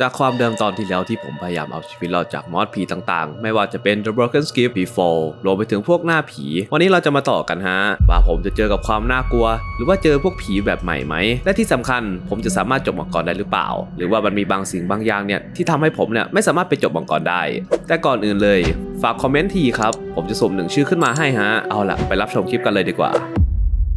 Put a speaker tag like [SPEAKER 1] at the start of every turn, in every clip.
[SPEAKER 1] จากความเดิมตอนที่แล้วที่ผมพยายามเอาชีวิตรอดจากมอสผีต่างๆ ไม่ว่าจะเป็น The Broken Skip Before รวมไปถึงพวกหน้าผี วันนี้เราจะมาต่อกันฮะ ว่าผมจะเจอกับความน่ากลัว หรือว่าเจอพวกผีแบบใหม่ไหม และที่สำคัญผมจะสามารถจบมังกรได้หรือเปล่า หรือว่ามันมีบางสิ่งบางอย่างเนี่ยที่ทำให้ผมเนี่ยไม่สามารถไปจบมังกรได้ แต่ก่อนอื่นเลย ฝากคอมเมนต์ทีครับ ผมจะสุ่มหนึ่งชื่อขึ้นมาให้ฮะ เอาล่ะไปรับชมคลิปกันเลยดีกว่า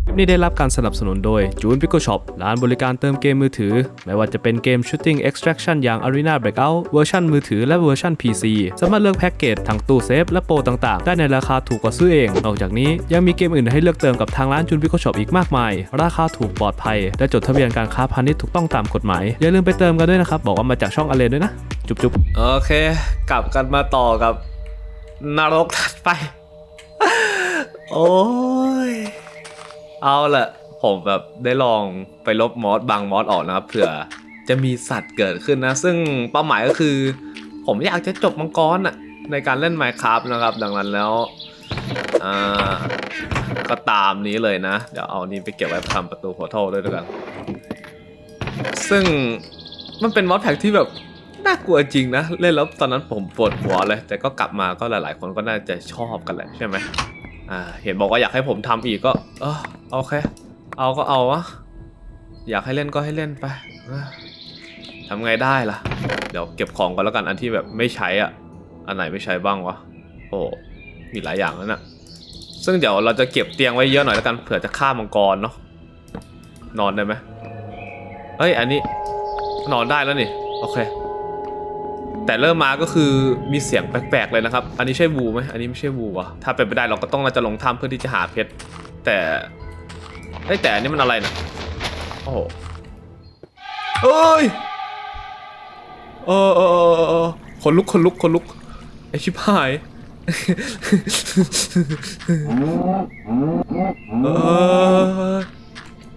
[SPEAKER 1] คลิปนี้ได้รับการสนับสนุนโดย June Pickle Shop ร้านบริการเติมเกมมือถือ ไม่ว่าจะเป็นเกม Shooting Extraction อย่าง Arena Breakout เวอร์ชันมือถือและเวอร์ชัน PC สามารถเลือกแพ็กเกจทั้งตู้เซฟและโปรต่างๆ ได้ในราคาถูกกว่าซื้อเอง นอกจากนี้ยังมีเกมอื่นให้เลือกเติมกับทางร้าน June Pickle Shop อีกมากมาย ราคาถูกปลอดภัย และจดทะเบียนการค้าพาณิชย์ถูกต้องตามกฎหมาย อย่าลืมไปเติมกันด้วยนะครับ บอกว่ามาจากช่องอเลนด้วยนะ จุ๊บๆ โอเค กลับกันมาต่อกับนรกถัดไป โอ้ย เอาละผมแบบได้ลองไปลบมอสบางมอสออกนะครับเผื่อจะมีสัตว์เกิดขึ้นนะ ซึ่งเป้าหมายก็คือ ผมอยากจะจบมังกรน่ะในการเล่น Minecraft นะครับ ดังนั้นแล้วอ่าก็ตามนี้เลยนะ เดี๋ยวเอานี้ไปเก็บไว้ทำประตูพอทัลด้วยด้วยกัน ซึ่งมันเป็นมอสแพ็กที่แบบน่ากลัวจริงนะ เล่นแล้วตอนนั้นผมปวดหัวเลย แต่ก็กลับมาก็หลายๆ คนก็น่าจะชอบกันแหละใช่ไหม อ่าเห็นบอกว่าอยากให้ผมทำอีกก็ เออโอเค เอาก็เอาวะอยากให้เล่นก็ให้เล่นไปเออทำไงได้ล่ะ เดี๋ยวเก็บของก่อนแล้วกันอันที่แบบไม่ใช้อะ อันไหนไม่ใช้บ้างวะ โอ้มีหลายอย่างแล้วนะซึ่งเดี๋ยวเราจะเก็บเตียงไว้เยอะหน่อยแล้วกันเผื่อจะฆ่ามังกรเนาะนอนได้ไหมเอ้ยอันนี้นอนได้แล้วนี่ โอเค แต่เริ่มมาก็คือมีเสียงแปลกๆเลยนะครับ อันนี้ใช่วูไหมอันนี้ไม่ใช่วูอะถ้าเป็นไปได้เราก็ต้องเราจะลงถ้ำเพื่อที่จะหาเพชร แต่เอ้แต่อันนี้มันอะไรนะโอ้โหเอ้ยเออเออเออคนลุกคนลุกคนลุกไอชิบหายเออ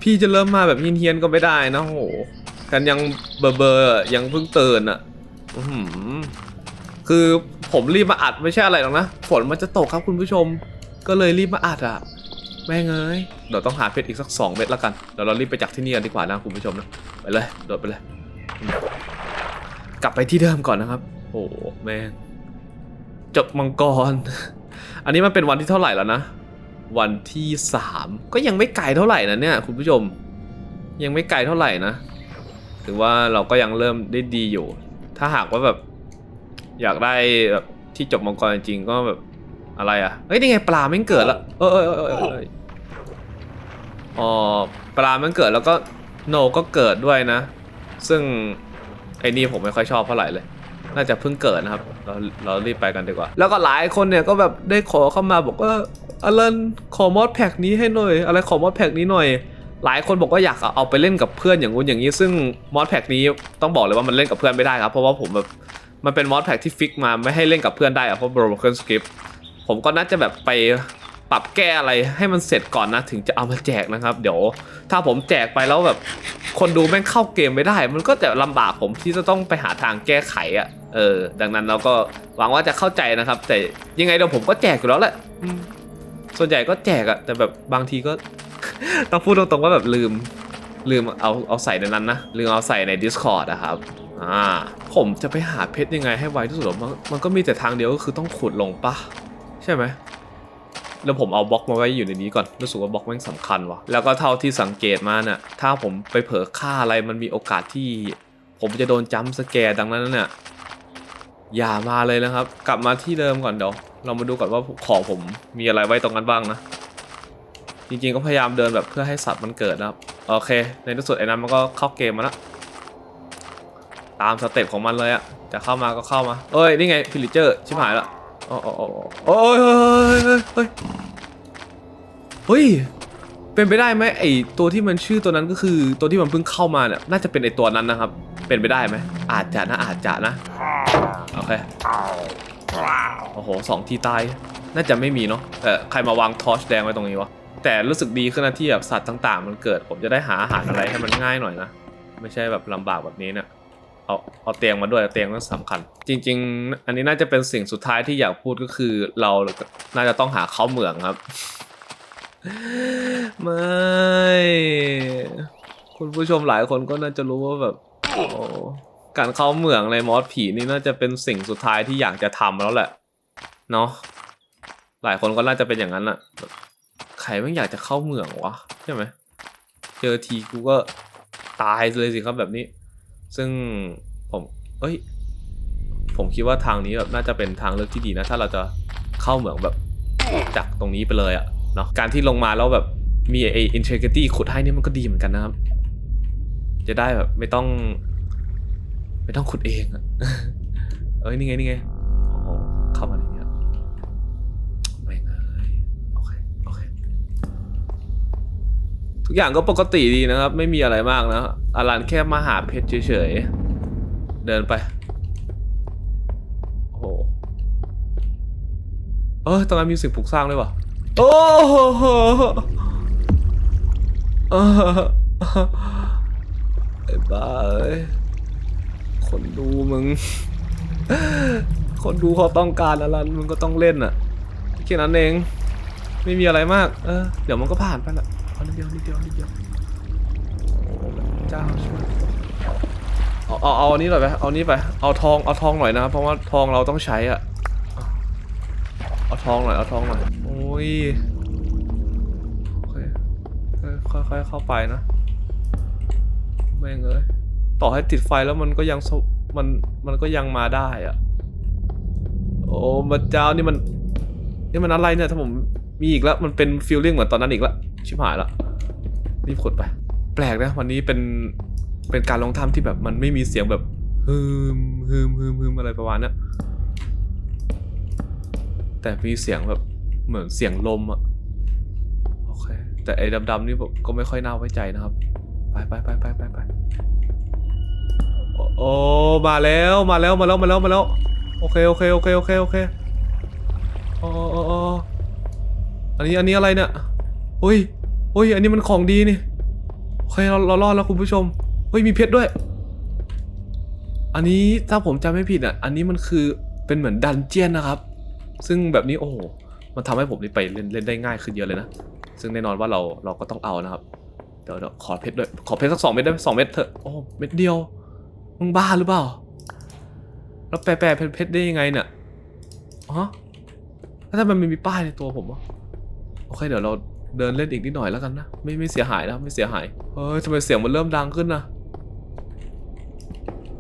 [SPEAKER 1] พี่จะเริ่มมาแบบเฮี้ยนๆก็ไม่ได้นะโหกันยังเบอร์เบอร์ยังเพิ่งตื่นอะ อื้อหือคือผมรีบมาอัดไม่ใช่อะไรหรอกนะ ฝนมันจะตกครับคุณผู้ชม ก็เลยรีบมาอัดอะแม่งเอ้ยเดี๋ยวต้องหาเพชรอีกสักสองเม็ดแล้วกัน เดี๋ยวเรารีบไปจากที่นี่กันดีกว่านะคุณผู้ชมนะ ไปเลย โดดไปเลย กลับไปที่เดิมก่อนนะครับ โอ้แม่งจบมังกร อันนี้มันเป็นวันที่เท่าไหร่แล้วนะ วันที่สามก็ยังไม่ไกลเท่าไหร่นะเนี่ยคุณผู้ชม ยังไม่ไกลเท่าไหร่นะ ถือว่าเราก็ยังเริ่มได้ดีอยู่ ถ้าหากว่าแบบ อยากได้แบบที่จบมังกรจริงก็แบบอะไรอะเฮ้ยนี่ไงปลาแม่เกิดล้วเออเออเออเออเอออ๋อปลาแม่งเกิดแล้วก็โนก็เกิดด้วยนะ ซึ่งไอ้นี่ผมไม่ค่อยชอบเท่าไหร่เลย น่าจะเพิ่งเกิดนะครับ เราเรารีบไปกันดีกว่า แล้วก็หลายคนเนี่ยก็แบบได้ขอเข้ามาบอกว่าอลันขอมอดแพ็กนี้ให้หน่อย อะไรขอมอดแพ็กนี้หน่อย หลายคนบอกว่าอยากเอาไปเล่นกับเพื่อนอย่างงู้นอย่างนี้ ซึ่งมอดแพ็กนี้ต้องบอกเลยว่ามันเล่นกับเพื่อนไม่ได้ครับ เพราะว่าผมแบบมันเป็นมอดแพ็กที่ฟิกมาไม่ให้เล่นกับเพื่อนได้อะเพราะ broken script ผมก็น่าจะแบบไปปรับแก้อะไรให้มันเสร็จก่อนนะถึงจะเอามาแจกนะครับ เดี๋ยวถ้าผมแจกไปแล้วแบบคนดูแม่งเข้าเกมไม่ได้ มันก็จะลำบากผมที่จะต้องไปหาทางแก้ไขอะ่ะเออ ดังนั้นเราก็หวังว่าจะเข้าใจนะครับ แต่ยังไงเดี๋ยวผมก็แจกอยู่แล้วแหละส่วนใหญ่ก็แจกอะแต่แบบบางทีก็ ต้องพูดตรงๆว่าแบบลืม ลืมเอาเอาใส่ในนั้นนะ ลืมเอาใส่ใน Discord นะครับ อ่า ผมจะไปหาเพชรยังไงให้ไวที่สุดหรอมันมันก็มีแต่ทางเดียวก็คือต้องขุดลงปะใช่ไหมแล้วผมเอาบล็อกมาไว้อยู่ในนี้ก่อน รู้สึกว่าบล็อกแม่งสำคัญว่ะ แล้วก็เท่าที่สังเกตมาเนี่ย ถ้าผมไปเผลอฆ่าอะไรมันมีโอกาสที่ ผมจะโดนจัมป์สแกร์ดังนั้นเนี่ยอย่ามาเลยนะครับ กลับมาที่เดิมก่อนเดี๋ยว เรามาดูก่อนว่าของผมมีอะไรไว้ตรงนั้นบ้างนะ จริงๆก็พยายามเดินแบบเพื่อให้สัตว์มันเกิดนะครับ โอเค ในที่สุดไอ้นั้นมันก็เข้าเกมมาแล้วตามสเต็ปของมันเลยอะจะเข้ามาก็เข้ามา เอ้ย นี่ไงพิลิเจอร์ ชิบหายล้วโอ้โอ้โอ้โอ้ยเฮ้ยเฮ้ยเฮ้ย เป็นไปได้ไหมไอตัวที่มันชื่อตัวนั้นก็คือ ตัวที่มันเพิ่งเข้ามาเนี่ยน่าจะเป็นไอตัวนั้นนะครับ เป็นไปได้ไหมอาจจะนะอาจจะนะ โอเค โอ้โหสองทีตาย น่าจะไม่มีเนาะแต่ใครมาวางทอร์ชแดงไว้ตรงนี้วะ แต่รู้สึกดีขึ้นนะที่แบบสัตว์ต่าง ๆ มันเกิด ผมจะได้หาอาหารอะไรให้มันง่ายหน่อยนะ ไม่ใช่แบบลำบากแบบนี้เนี่ยเอาเอาเตียงมาด้วยเตียงก็สำคัญ จริง ๆ อันนี้น่าจะเป็นสิ่งสุดท้ายที่อยากพูดก็คือเราน่าจะต้องหาเข้าเหมืองครับ ไม่ คุณผู้ชมหลายคนก็น่าจะรู้ว่าแบบการเข้าเหมืองในมอสผีนี่น่าจะเป็นสิ่งสุดท้ายที่อยากจะทำแล้วแหละ เนาะหลายคนก็น่าจะเป็นอย่างนั้นอะ ใครไม่อยากจะเข้าเหมืองวะใช่ไหมเจอทีกูก็ตายเลยสิครับแบบนี้ ซึ่งผมเอ้ย ผมคิดว่าทางนี้แบบน่าจะเป็นทางเลือกที่ดีนะ ถ้าเราจะเข้าเหมืองแบบจากตรงนี้ไปเลยอะเนาะการที่ลงมาแล้วแบบมีไอ้ integrity ขุดให้นี่มันก็ดีเหมือนกันนะครับ จะได้แบบไม่ต้อง ไม่ต้องขุดเองอะเอ้ยนี่ไงนี่ไง ทุกอย่างก็ปกติดีนะครับ ไม่มีอะไรมากนะอารันแค่มาหาเพชรเฉยๆ เดินไป โอ้โหเออตรงนั้นมีสิ่งปลูกสร้างด้วยวะโอ้โหเออไอ้บ้าเอ้ยคนดูมึง คนดูเขาต้องการอะไรมึงก็ต้องเล่นอะแค่นั้นเอง ไม่มีอะไรมาก เออ เดี๋ยวมันก็ผ่านไปละ เอานิดเดียวนิดเดียวนิดเดียวโอ้เจ้าช่วยเอาเอาเอาอันนี้หน่อยไปเอานี้ไปเอาทองเอาทองหน่อยนะครับเพราะว่าทองเราต้องใช้อะเอาทองหน่อยเอาทองหน่อยโอ้ยโอเคเออค่อยๆเข้าไปนะแม่งเอ้ยต่อให้ติดไฟแล้วมันก็ยังมันมันก็ยังมาได้อะโอ้พระเจ้านี่มันนี่มันอะไรเนี่ยถ้าผมมีอีกแล้วมันเป็นฟีลลิ่งเหมือนตอนนั้นอีกแล้ว ชิบหายละรีบขดไป แปลกนะวันนี้เป็นเป็นการลงถ้ำที่แบบมันไม่มีเสียงแบบฮึมฮึมฮึมฮึมอะไรประมาณนี้แต่มีเสียงแบบเหมือนเสียงลมอะโอเค แต่ไอ้ดำๆนี่ผมก็ไม่ค่อยน่าไว้ใจนะครับ ไปไปไปไปไปไปโอ้มาแล้วมาแล้วมาแล้วมาแล้วมาแล้ว โอเคโอเคโอเคโอเคโอเคอ๋ออ๋ออ๋ออันนี้อันนี้อะไรเนี่ย เฮ้ยเฮ้ย อันนี้มันของดีนี่โอเคเราเรารอดแล้วคุณผู้ชม เฮ้ย มีเพชรด้วย อันนี้ถ้าผมจำไม่ผิดอะ อันนี้มันคือเป็นเหมือนดันเจียนนะครับ ซึ่งแบบนี้โอ้โห มันทำให้ผมนี่ไปเล่นเล่นได้ง่ายขึ้นเยอะเลยนะ ซึ่งแน่นอนว่าเราเราก็ต้องเอานะครับ เดี๋ยวเดี๋ยวขอเพชรด้วย ขอเพชรสักสองเม็ดได้สองเม็ดเถอะ โอ้เม็ดเดียว มึงบ้าหรือเปล่า แล้วแปลแปลเพชรได้ยังไงเนี่ยฮะแล้วถ้ามันไม่มีป้ายในตัวผมวะ โอเคเดี๋ยวเรา เดินเล่นอีกนิดหน่อยแล้วกันนะ ไม่ไม่เสียหายนะไม่เสียหาย เฮ้ยทำไมเสียงมันเริ่มดังขึ้นนะ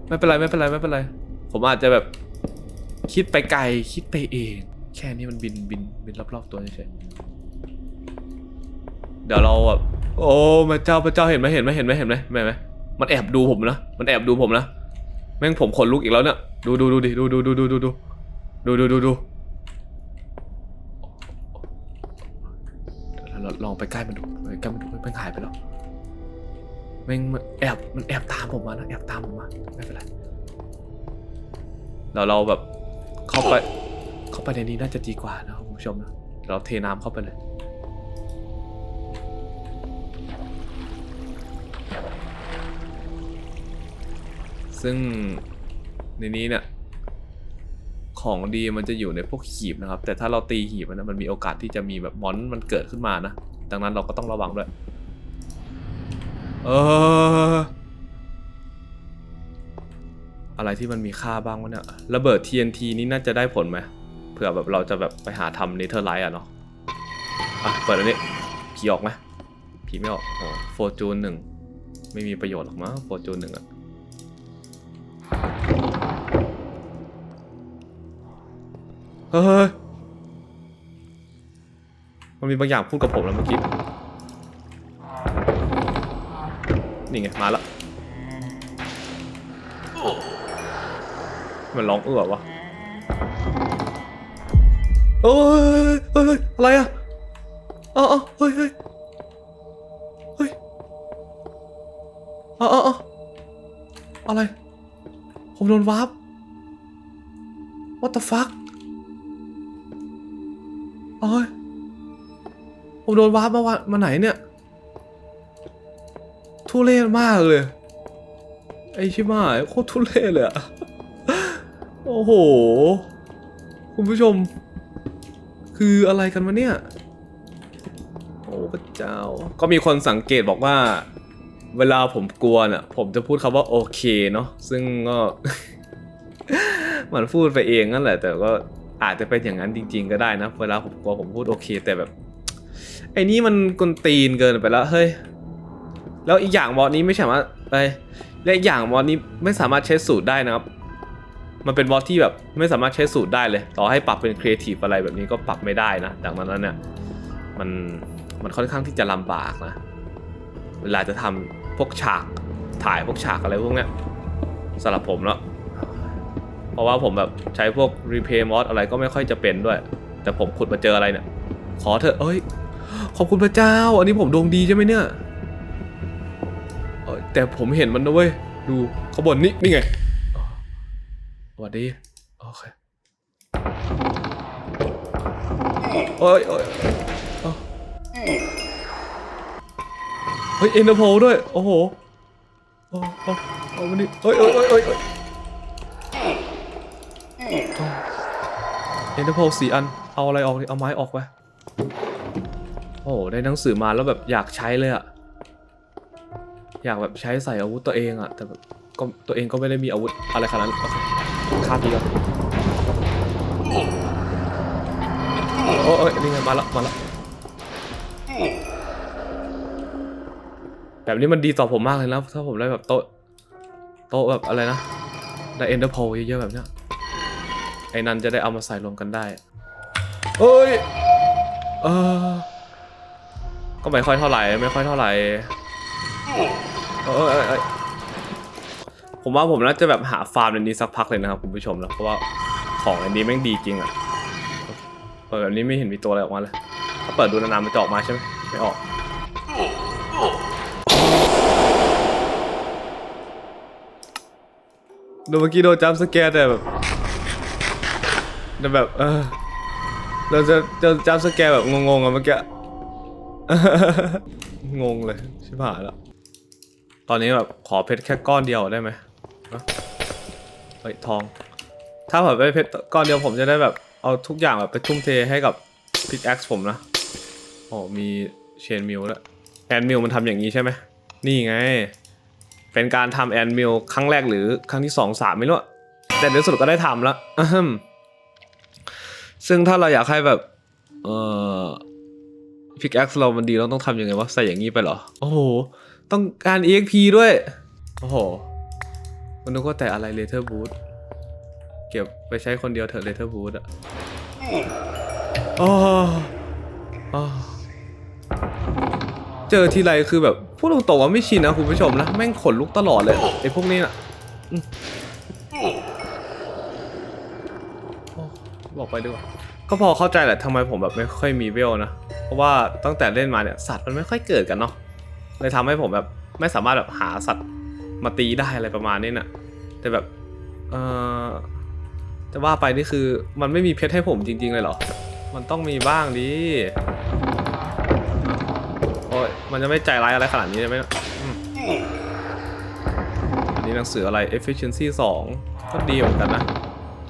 [SPEAKER 1] ไม่เป็นไรไม่เป็นไรไม่เป็นไร ผมอาจจะแบบคิดไปไกลคิดไปเอง แค่นี้มันบินบินบินรอบๆตัวเฉยเดี๋ยวเราแบบโอ้พระเจ้าพระเจ้าเห็นไหมเห็นไหมเห็นไหมเห็นไหมเห็นไหมมันแอบดูผมนะมันแอบดูผมนะแม่งผมขนลุกอีกแล้วเนี่ยดูดูดูดิดูดูดูดูดูดูดูดูดูดูเรา ลองไปใกล้มันดูไปใกล้มันดูมันหายไปแล้วแม่งมันแอบมันแอบตามผมมานะแอบตามผมมาไม่เป็นไรเราเราแบบเข้าไปเข้าไปในนี้น่าจะดีกว่านะคุณผู้ชมนะเราเทน้ำเข้าไปเลยซึ่งในนี้เนี่ยของดีมันจะอยู่ในพวกหีบนะครับ แต่ถ้าเราตีหีบมันนะมันมีโอกาสที่จะมีแบบมอนมันเกิดขึ้นมานะ ดังนั้นเราก็ต้องระวังด้วย เออ อะไรที่มันมีค่าบ้างวะเนี่ย ระเบิด TNT นี่น่าจะได้ผลไหมเผื่อแบบเราจะแบบไปหาทำเนเธอร์ไลท์อะเนาะ อะ เปิดอันนี้ผีออกไหมผีไม่ออกโอ้โฟจูนหนึ่งไม่มีประโยชน์หรอกมั้งโฟจูนหนึ่งอะเฮ้ย มันมีบางอย่างพูดกับผมแล้วเมื่อกี้ นี่ไง มาแล้ว มันร้องเอื้อวะโอ้ยเฮ้ยเฮ้ยอะไรอะอ๋ออ๋อเฮ้ยเฮ้ยเฮ้ยอ๋ออ๋ออ๋ออะไร ผมโดนวาร์ป what the fuck เอ้ย ผมโดนวาร์ปมาวันมาไหนเนี่ย ทุเรศมากเลย ไอชิบหาโคตรทุเรศเลยอะโอ้โห คุณผู้ชม คืออะไรกันวะเนี่ย โอ้พระเจ้า ก็มีคนสังเกตบอกว่า เวลาผมกลัวน่ะ ผมจะพูดคำว่าโอเคเนาะซึ่งก็มันพูดไปเองนั่นแหละ แต่ก็อาจจะเป็นอย่างนั้นจริง ๆ ก็ได้นะ เวลาผมกลัวผมพูดโอเค แต่แบบ ไอ้นี่มันกลตีนเกินไปแล้วเฮ้ยแล้วอีกอย่างมอดนี้ไม่สามารถไปและอีกอย่างมอดนี้ไม่สามารถใช้สูตรได้นะครับ มันเป็นมอดที่แบบไม่สามารถใช้สูตรได้เลย ต่อให้ปรับเป็นครีเอทีฟอะไรแบบนี้ก็ปรับไม่ได้นะดังนั้นเนี่ยมันมันค่อนข้างที่จะลำบากนะ เวลาจะทำพวกฉากถ่ายพวกฉากอะไรพวกเนี้ยสำหรับผมเนาะเพราะว่าผมแบบใช้พวกรีเพย์มอดอะไรก็ไม่ค่อยจะเป็นด้วย แต่ผมขุดมาเจออะไรเนี่ย ขอเถอะเอ้ย ขอบคุณพระเจ้า อันนี้ผมดวงดีใช่ไหมเนี่ยแต่ผมเห็นมันนะเว้ย ดูเขาบนนี่นี่ไงสวัสดี โอเคเอ้ยเอ้ยเฮ้ยเอ็นเตอร์โพด้วย โอ้โหโอ้โอ้เอามานี่เอ้ยเอ้ยเอ้ยเอ้ยเอ้ยเอ็นเตอร์โพสี่อัน เอาอะไรออกดิเอาไม้ออกไป โอ้โหได้หนังสือมาแล้วแบบอยากใช้เลยอะอยากแบบใช้ใส่อาวุธตัวเองอะแต่แบบก็ตัวเองก็ไม่ได้มีอาวุธอะไรขนาดนั้นคฆ่าทีก่อนโอ้ยนี่ไงมาละมาละแบบนี้มันดีต่อผมมากเลยนะถ้าผมได้แบบโต๊ะโต๊ะแบบอะไรนะได้เอ็นเดอร์โพเยอะๆแบบเนี้ยไอ้นันจะได้เอามาใส่รวมกันได้เอ้ยเออ ก็ไม่ค่อยเท่าไหร่ไม่ค่อยเท่าไหร่เออเออเออผมว่าผมน่าจะแบบหาฟาร์มในนี้สักพักเลยนะครับคุณผู้ชมนะเพราะว่าของในนี้แม่งดีจริงอะเปิดแบบนี้ไม่เห็นมีตัวอะไรออกมาเลยถ้าเปิดดูนานๆมันจะออกมาใช่ไหมไม่ออกดูเมื่อกี้โดนจัมสแกร์แต่แบบแต่แบบเออเราจะจะจัมสแกร์แบบงงๆอะเมื่อกี้ งงเลย ชิบหายแล้ว ตอนนี้แบบขอเพชรแค่ก้อนเดียวได้ไหมเฮ้ยทอง ถ้าผมได้เพชรก้อนเดียวผมจะได้แบบเอาทุกอย่างแบบไปทุ่มเทให้กับพิกแอ็กซ์ผมนะโอ้มีเชนมิลแล้วแอนมิลมันทำอย่างนี้ใช่ไหม นี่ไง เป็นการทำแอนมิลครั้งแรกหรือครั้งที่สองสามไม่รู้ แต่ในที่สุดก็ได้ทำแล้วซึ่งถ้าเราอยากให้แบบ เออ พิกแอคเรามันดีเราต้องทำยังไงวะ ใส่อย่างนี้ไปเหรอ โอ้โห ต้องการ EXP ด้วย โอ้โห มันนึกว่าแต่อะไรเลเทอร์บูทเก็บไปใช้คนเดียวเถอะเลเทอร์บูทอะโอ้โอ้เจอทีไรคือแบบพูดตรงๆว่าไม่ชินนะคุณผู้ชมนะ แม่งขนลุกตลอดเลยไอ้พวกนี้น่ะบอกไปดีกว่า ก็พอเข้าใจแหละทำไมผมแบบไม่ค่อยมีเวลนะ เพราะว่าตั้งแต่เล่นมาเนี่ยสัตว์มันไม่ค่อยเกิดกันเนาะ เลยทำให้ผมแบบไม่สามารถแบบหาสัตว์มาตีได้อะไรประมาณนี้น่ะ แต่แบบเออจะว่าไปนี่คือมันไม่มีเพชรให้ผมจริง ๆ เลยเหรอ มันต้องมีบ้างดิโอ้ยมันจะไม่ใจร้ายอะไรขนาดนี้ใช่ไหมนี่ยอืมอันนี้หนังสืออะไร efficiency 2 ก็ดีเหมือนกันนะ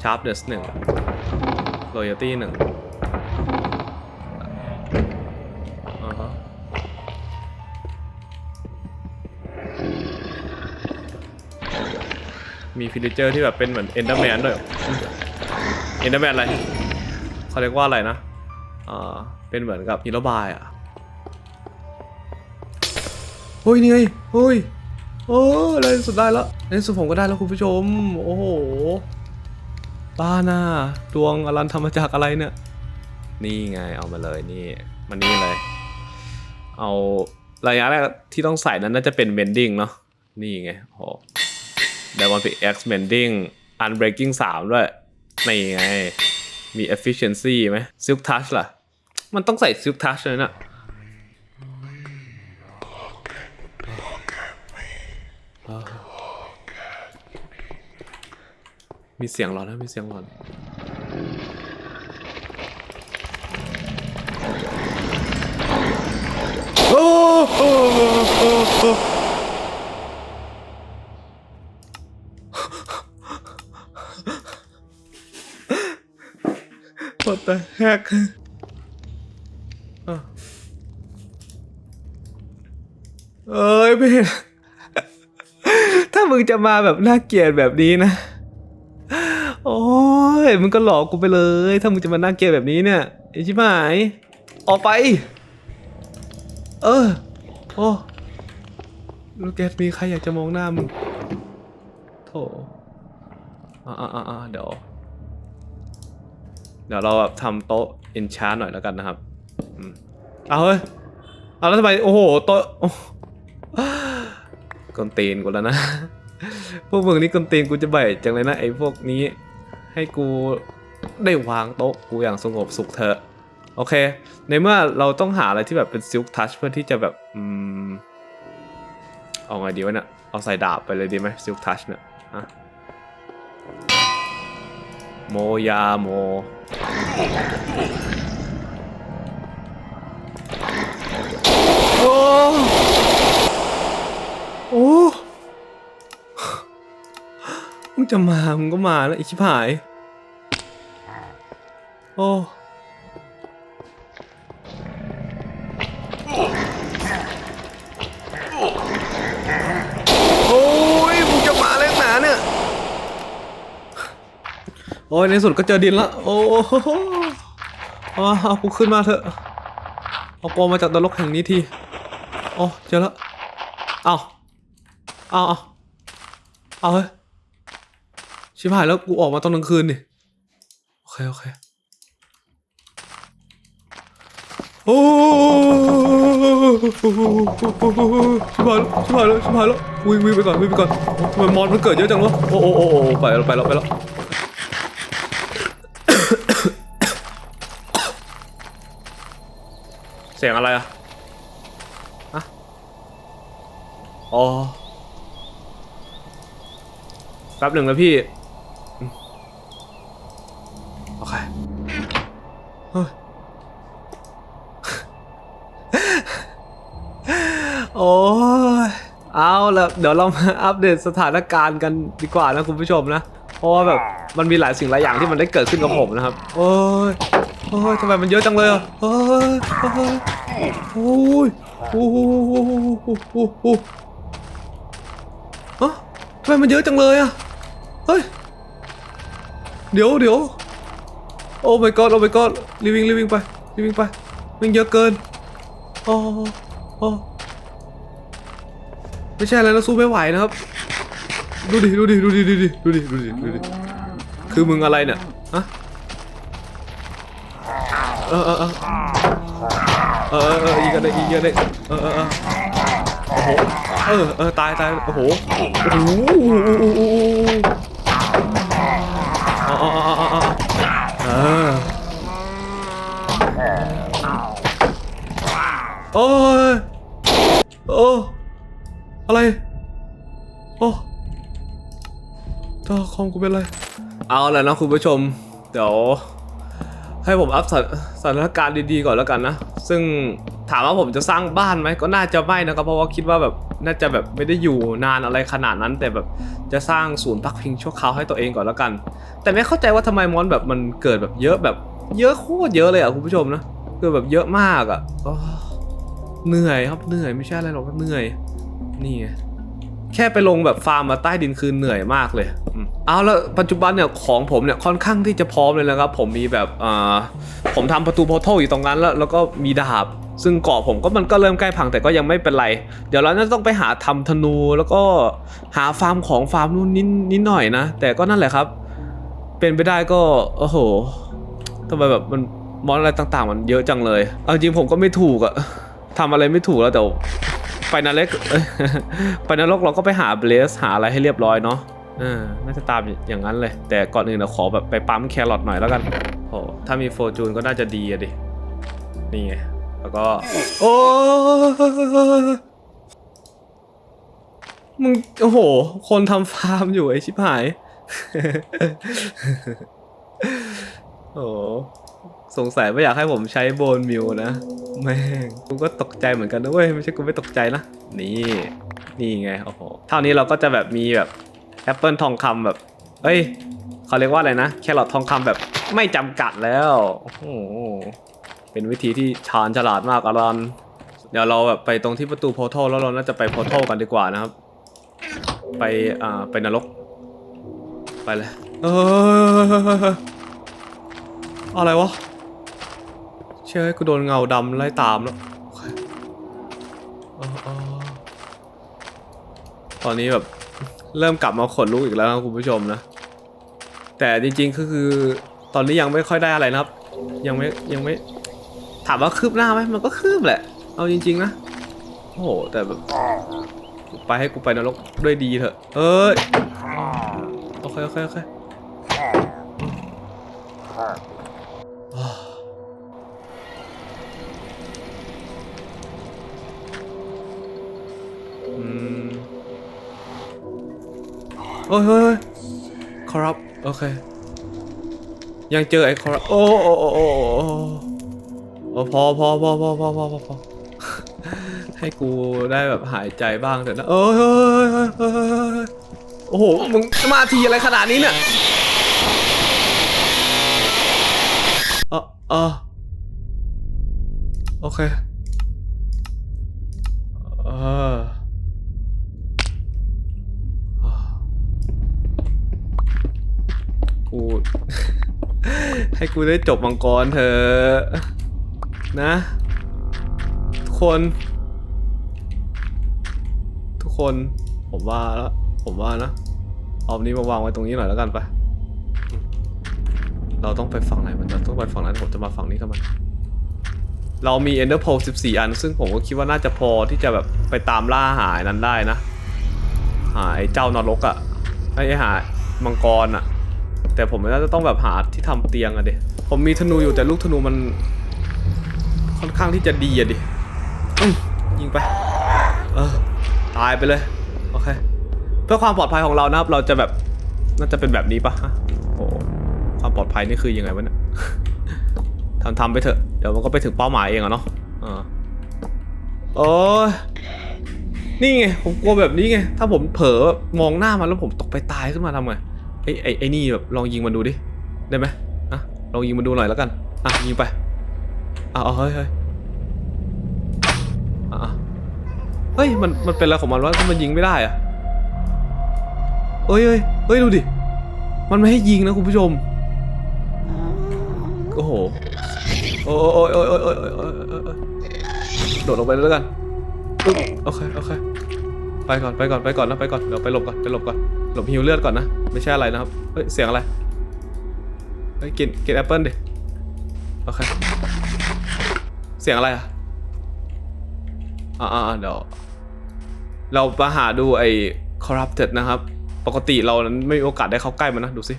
[SPEAKER 1] sharpness 1 loyalty 1อ่าฮะมีฟิลิเจอร์ที่แบบเป็นเหมือนเอนเดอร์แมนด้วยเอนเดอร์แมนอะไรเขาเรียกว่าอะไรนะอ่าเป็นเหมือนกับฮีร่บายอะเฮ้ยนี่ไงเฮ้ยโอ้ในสุดได้แล้วในสุดผมก็ได้แล้วคุณผู้ชม โอ้โห บ้าน่าดวงอลันทำมาจากอะไรเนี่ย นี่ไงเอามาเลยนี่ มันนี่เลย เอาระยะแรกที่ต้องใส่นั้นน่าจะเป็น mending เนาะนี่ไงโอ้โห Diamond Pickaxe mending unbreaking 3ด้วยนี่ไง มี efficiency ไหม silk touch ล่ะ มันต้องใส่ silk touch เลยนะ มีเสียงหลอนนะมีเสียงหลอนโอ้โอ้โอ้โอ้โอ้ What the heck อะเอ้ยไม่เห็นงจะมาแบบน่าเกลียดแบบนี้นะ ยมึงก็หลอกกูไปเลย ถ้ามึงจะมาน่าเกลแบบนี้เนี่ยไอ้ชิบหาย ออกไป เออ โอ้ลูกแกมีใครอยากจะมองหน้ามึงโถอ่าอ่าอ่าเดี๋ยว เดี๋ยวเราแบบทำโต๊ะเอนชาร์หน่อยแล้วกันนะครับอืมเอาเฮ้ย เอาแล้วทำไม โอ้โห โต๊ะโอ้กนตีนกูแล้วนะ พวกมึงนี่กวนตีนกูจะใบจังเลยนะไอ้พวกนี้ ให้กูได้วางโต๊ะกูอย่างสงบสุขเถอะโอเค ในเมื่อเราต้องหาอะไรที่แบบเป็นซิลค์ทัชเพื่อที่จะแบบอืมเอาไงดีวะเนี่ยเอาใส่ดาบไปเลยดีไหมซิลค์ทัชเนี่ยฮะโมยาโม โอ้ โอ้ มึงจะมา มึงก็มาแล้วไอีชิบหาย โอ้โอ้ยมึงจะมาแล้วหนาเนี่ย โอ้ยในสุดก็เจอดินละ โอ้โหเอากูขึ้นมาเถอะ เอากอมาจากนรกแห่งนี้ที โอ้เจอแล้ว เอาเอาเอาเอาเฮ้ย ชิบหายแล้วกูออกมาตอนกลางคืนนี่โอเคโอเคโอ้ชิบหายแล้วชิบหายแล้วชิบหายแล้ววิ่งวิ่งไปก่อนวิ่งไปก่อนทำไมมอนมันเกิดเยอะจังวะโอ้โอ้โอ้โอ้ไปแล้วไปแล้วไปแล้วเสียงอะไรอะอะอ๋อแป๊บหนึ่งนะพี่อืมโอเค เฮ้ย โอ้ย เอา ละเดี๋ยวเรามาอัปเดตสถานการณ์กันดีกว่านะคุณผู้ชมนะ เพราะว่าแบบมันมีหลายสิ่งหลายอย่างที่มันได้เกิดขึ้นกับผมนะครับ โอ้ยโอ้ยทำไมมันเยอะจังเลยอะโอ้ยโอ้ยโอ้ยโอ้โหโอ้โหโอ้โหฮะทำไมมันเยอะจังเลยอะ เฮ้ย เดี๋ยวเดี๋ยวโอ้ my god โอ้ my god รีวิงรีวิงไปรีวิงไปมันเยอะเกินโอ้โอ้ ไม่ใช่อะไรแล้วสู้ไม่ไหวนะครับ ดูดิดูดิดูดิดูดิดูดิดูดิดูดิคือมึงอะไรเนี่ยฮะเออเออเออเออเออออยิงกันเลยยิงกันเลยเออเออเออโอ้โหเออเออตายตายโอ้โหโอ้โหอ๋ออ๋ออ๋ออ๋ออ๋อเออโอ้ย ตาคอมกูเป็นไร เอาแล้วนะคุณผู้ชม เดี๋ยว ให้ผมอัพสถานการณ์ดีๆก่อนแล้วกันนะ ซึ่งถามว่าผมจะสร้างบ้านไหมก็น่าจะไม่นะครับ เพราะว่าคิดว่าแบบน่าจะแบบไม่ได้อยู่นานอะไรขนาดนั้น แต่แบบจะสร้างศูนย์พักพิงชั่วคราวให้ตัวเองก่อนแล้วกัน แต่ไม่เข้าใจว่าทำไมมอนแบบมันเกิดแบบเยอะแบบ เยอะโคตรเยอะเลยอะคุณผู้ชมนะคือแบบเยอะมากอะเหนื่อยครับเหนื่อยไม่ใช่อะไรหรอกเหนื่อย นี่ไง แค่ไปลงแบบฟาร์มมาใต้ดินคือเหนื่อยมากเลยเอาแล้วปัจจุบันเนี่ยของผมเนี่ยค่อนข้างที่จะพร้อมเลยนะครับ ผมมีแบบอ่าผมทำประตูพอทัลอยู่ตรงนั้นแล้วแล้วก็มีดาบ ซึ่งเกาะผมก็มันก็เริ่มใกล้พังแต่ก็ยังไม่เป็นไร เดี๋ยวเราจะต้องไปหาทำธนูแล้วก็หาฟาร์มของฟาร์มนู่นนิดนิดหน่อยนะ แต่ก็นั่นแหละครับ เป็นไปได้ก็โอ้โหทำไมแบบมันมอนอะไรต่างๆ มันเยอะจังเลย เอาจริงผมก็ไม่ถูกอะทำอะไรไม่ถูกแล้วแต่ ไปนรกไปนรกเราก็ไปหาเบลสหาอะไรให้เรียบร้อยเนาะน่าจะตามอย่างนั้นเลย แต่ก่อนอื่นเราขอแบบไปปั๊มแครอทหน่อยแล้วกันโอ้ถ้ามีโฟจูนก็น่าจะดีอะดิ นี่ไง แล้วก็ โอ้มึงโอ้โห คนทำฟาร์มอยู่ไอชิบหาย โอ้ สงสัยไม่อยากให้ผมใช้โบนมิวนะแม่งกูก็ตกใจเหมือนกันนะเว้ยไม่ใช่กูไม่ตกใจนะ นี่นี่ไงโอ้โหเท่านี้เราก็จะแบบมีแบบแอปเปิลทองคำแบบเอ้ยเขาเรียกว่าอะไรนะ แครอททองคำแบบไม่จำกัดแล้วโอ้โหเป็นวิธีที่ชาญฉลาดมากอลันเดี๋ยวเราแบบไปตรงที่ประตูโพทัลแล้วเราน่าจะไปโพทัลกันดีกว่านะครับ ไปอ่าไปนรก ไปเลยเอออะไรวะ เชื่อกูโดนเงาดำไล่ตามแล้วโอเคเออเออตอนนี้แบบเริ่มกลับมาขนลุกอีกแล้วนะคุณผู้ชมนะ แต่จริงๆก็คือตอนนี้ยังไม่ค่อยได้อะไรนะครับ ยังไม่ยังไม่ ถามว่าคืบหน้าไหมมันก็คืบแหละ เอาจริง ๆ นะโอ้โหแต่แบบไปให้กูไปนรกด้วยดีเถอะ เอ้ยโอเคโอเคโอเค โอ้ยเฮ้ยคอรับโอเค ยังเจอไอ้คอรับโอ้โอ้โอ้โอ้โอ้พอพอพอพอพอพอพอให้กูได้แบบหายใจบ้างเถอะนะเอ้ยเฮ้ยเฮ้ยโอ้โห มึงมาทีอะไรขนาดนี้เนี่ยเออเออโอเคเออ กู ให้กูได้จบมังกรเถอะนะ ทุกคน ทุกคน ผมว่าแล้วผมว่านะเอาอันนี้มาวางไว้ตรงนี้หน่อยแล้วกันไปเราต้องไปฝั่งไหนมันเราต้องไปฝั่งนั้นผมจะมาฝั่งนี้ทำไมเรามี Ender Pearl 14 อัน ซึ่งผมก็คิดว่าน่าจะพอที่จะแบบไปตามล่าหาไอ้นั้นได้นะ หาไอเจ้านรกอะ่ะไอ้หามังกรอะ่ะ แต่ผมน่าจะต้องแบบหาที่ทำเตียงอะเดผมมีธนูอยู่แต่ลูกธนูมัน ค่อนข้างที่จะดีอะดิยิงไป เออ ตายไปเลย โอเค เพื่อความปลอดภัยของเรานะครับ เราจะแบบน่าจะเป็นแบบนี้ปะฮะโอ้ความปลอดภัยนี่คือยังไงวะเนี่ยทำทำไปเถอะ เดี๋ยวมันก็ไปถึงเป้าหมายเองอะเนาะอ่าโอ้นี่ไง ผมกลัวแบบนี้ไง ถ้าผมเผลอมองหน้ามันแล้วผมตกไปตายขึ้นมาทำไง ไอ้ไอ้ไอ้นี่แบบลองยิงมันดูดิ ได้ไหมอะลองยิงมันดูหน่อยแล้วกัน อะยิงไป อะเอ้ยเฮ้ยอะเฮ้ยมันมันเป็นอะไรของมันวะมันยิงไม่ได้อะเอ้ยเอ้ยเอ้ยดูดิ มันไม่ให้ยิงนะคุณผู้ชม โอ้โห โอ้ยโอ้ยโอ้ยโอ้ยโอ้ยโอ้โอ้โดดลงไปแล้วกันโอเคโอเค ไปก่อนไปก่อนไปก่อนนะไปก่อนเดี๋ยวไปหลบก่อนไปหลบก่อนหลบฮิวเลือดก่อนนะไม่ใช่อะไรนะครับเฮ้ยเสียงอะไรเฮ้ยกินกินแอปเปิลดิโอเคเสียงอะไรอะอ่าอ่าเดี๋ยวเราไปหาดูไอ้ corrupted นะครับ ปกติเรานั้นไม่มีโอกาสได้เข้าใกล้มันนะดูสิ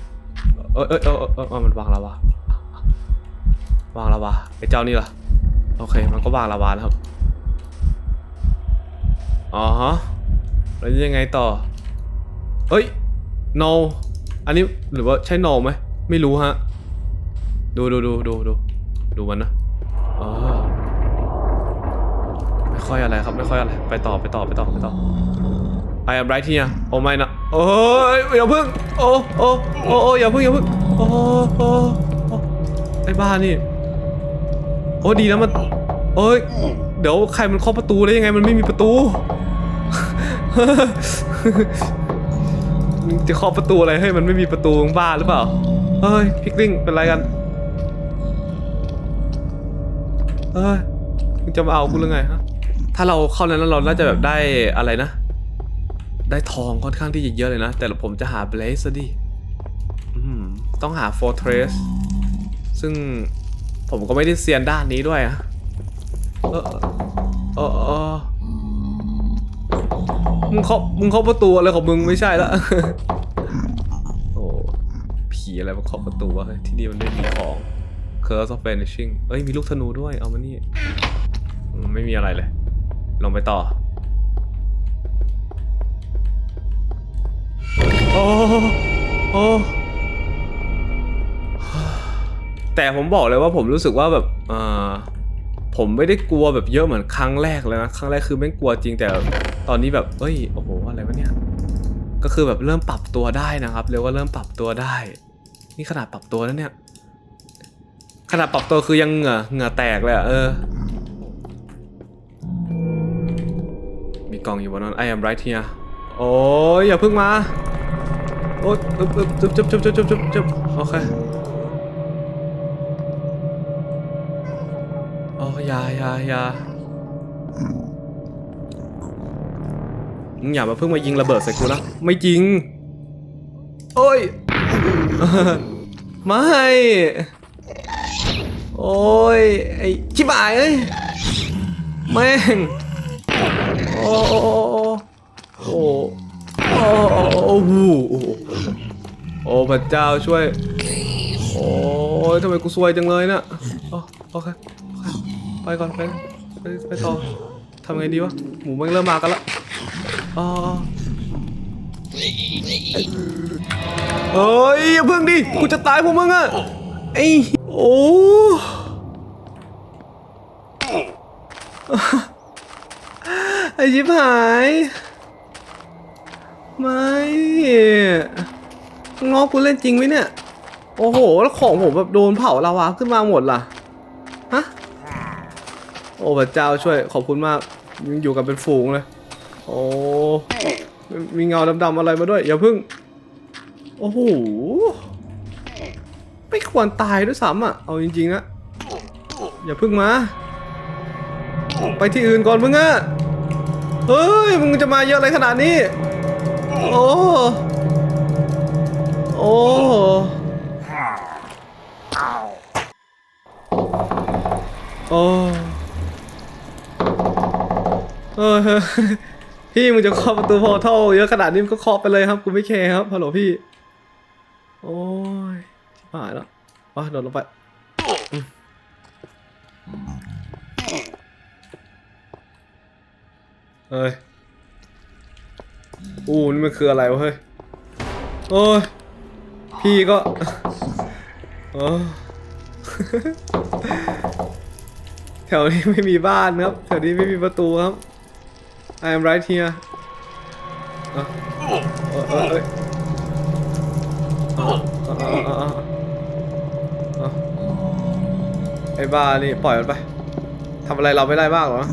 [SPEAKER 1] เอยเอยเอยเอยเออยมันวางลาวาวางลาวาไอ้เจ้านี่ล่ะโอเคมันก็วางลาวานะครับอ๋อฮะ แล้วยังไงต่อ เฮ้ย no อันนี้หรือว่าใช่ no ไหม ไม่รู้ฮะ ดูดูดูดูดูดูมันนะอ๋อไม่ค่อยอะไรครับ ไม่ค่อยอะไร ไปต่อไปต่อไปต่อไปต่อ I am right here โอ้ไม่นะโอ้ยอย่าเพิ่ง โอ้โอ้โอ้อย่าเพิ่งอย่าเพิ่งโอ้โอ้โอ้ไอ้บ้านี่ โอ้ดีนะมันโอ้ย เดี๋ยวใครมันเคาะประตูได้ยังไงมันไม่มีประตู จะเคาะประตูอะไรให้มันไม่มีประตูมึงบ้านหรือเปล่า เฮ้ยพิกลิงเป็นไรกันเฮ้ยมึงจะมาเอากูหรือไงฮะ ถ้าเราเข้านั้นเราน่าจะแบบได้อะไรนะ ได้ทองค่อนข้างที่จะเยอะเลยนะ แต่ผมจะหา Blaze ซะดิต้องหา Fortress ซึ่งผมก็ไม่ได้เซียนด้านนี้ด้วยอะเออเออ มึงเคาะมึงเคาะประตูอะไรของมึงไม่ใช่ละ โอ้ผีอะไรมาเคาะประตูวะเฮ้ยที่นี่มันไม่มีของ Curse of Vanishing เอ้ยมีลูกธนูด้วยเอามานี่อืมไม่มีอะไรเลย ลงไปต่อ โอ้โอ้แต่ผมบอกเลยว่าผมรู้สึกว่าแบบเออ ผมไม่ได้กลัวแบบเยอะเหมือนครั้งแรกเลยนะครั้งแรกคือไม่กลัวจริงแต่ตอนนี้แบบเอ้ยโอ้โหอะไรวะเนี่ยก็คือแบบเริ่มปรับตัวได้นะครับเรียกว่าเริ่มปรับตัวได้ นี่ขนาดปรับตัวแล้วเนี่ยขนาดปรับตัวคือยังเหงื่อเหงื่อแตกเลยอะเออ มีกล่องอยู่บนนั้น I am right here โอ้ยอย่าเพิ่งมา โอ้ยอึบอึบจุบจุบจุบจุบจุบจุบจุบโอเค อย่าอย่าอย่าอย่ามาเพิ่งมายิงระเบิดใส่กูนะไม่จริงโอ้ยไม่ โอ้ย ไอ้ชิบายเอ้ย แม่ง โอ้โอโอ้โอ้โอ้โอ้โอ้พระเจ้าช่วย โอ้ยทำไมกูซวยจังเลยนะโอเค ไปก่อนไปไปไปต่อทำไงดีวะหมูมันเริ่มมากันละอ๋อเฮ้ยอย่าเพิ่งดิกูจะตายพวกมึงอะไอ้โอ้ไอชิบหายไม่งอกูเล่นจริงไหมเนี่ย โอ้โห แล้วของผมแบบโดนเผาลาวาขึ้นมาหมดล่ะ โอ้พระเจ้าช่วย ขอบคุณมากยังอยู่กันเป็นฝูงเลย โอ้มีเงาดำๆอะไรมาด้วย อย่าเพึ่ง โอ้โห ไม่ควรตายด้วยซ้ำอะ เอาจริงๆนะ อย่าเพึ่งมา ไปที่อื่นก่อนมึงอะเฮ้ย มึงจะมาเยอะอะไรขนาดนี้ โอ้ โอ้โอ้ เออพี่มึงจะเคาะประตูพอเท่าเยอะขนาดนี้มึงก็เคาะไปเลยครับกูไม่แคร์ครับฮัลโหลพี่ โอ้ยชิบหายแล้วอะโดดลงไปเฮ้ยอู้นี่มันคืออะไรวะเฮ้ยโอ้ยพี่ก็โอ้แถวนี้ไม่มีบ้านครับ แถวนี้ไม่มีประตูครับ I am right here ไอ้บ้านี่ปล่อยมันไปทำอะไรเราไม่ได้บ้างเหรอ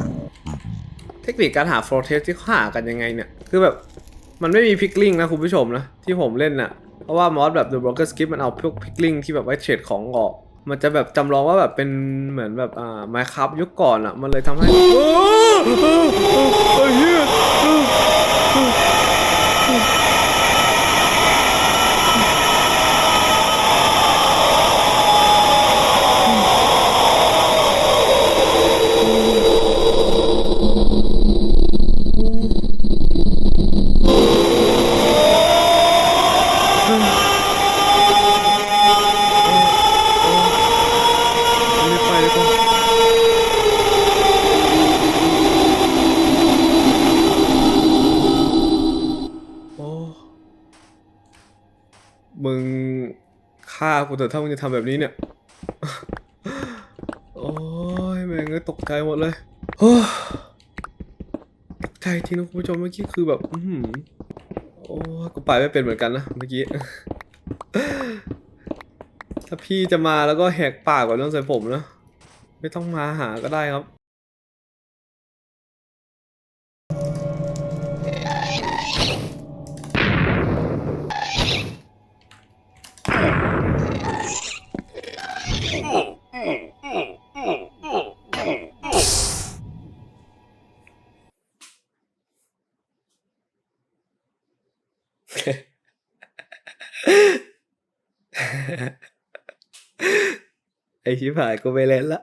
[SPEAKER 1] เทคนิคการหาโฟร์เทสที่เขาหากันยังไงเนี่ย คือแบบมันไม่มีพิกลิงนะคุณผู้ชมนะ ที่ผมเล่นน่ะ เพราะว่ามอสแบบ The Broker Skip มันเอาพวกพิกลิงที่แบบไว้เทรดของออก มันจะแบบจำลองว่าแบบเป็นเหมือนแบบอ่าไมค์ครับยุคก่อนอะ มันเลยทำให้เฮียรีบไปดีกว่าโอ้ มึง ฆ่ากูเถอะถ้ามึงจะทำแบบนี้เนี่ย โอ้ยแม่งเอ้ยตกใจหมดเลยตกใจจริงนะคุณผู้ชมเมื่อกี้คือแบบอือหือโอ้กูไปไม่เป็นเหมือนกันนะเมื่อกี้ ถ้าพี่จะมาแล้วก็แหกปากกว่าเรื่องใส่ผมนะ ไม่ต้องมาหาก็ได้ครับ ชิบหายกูไปเล่นละ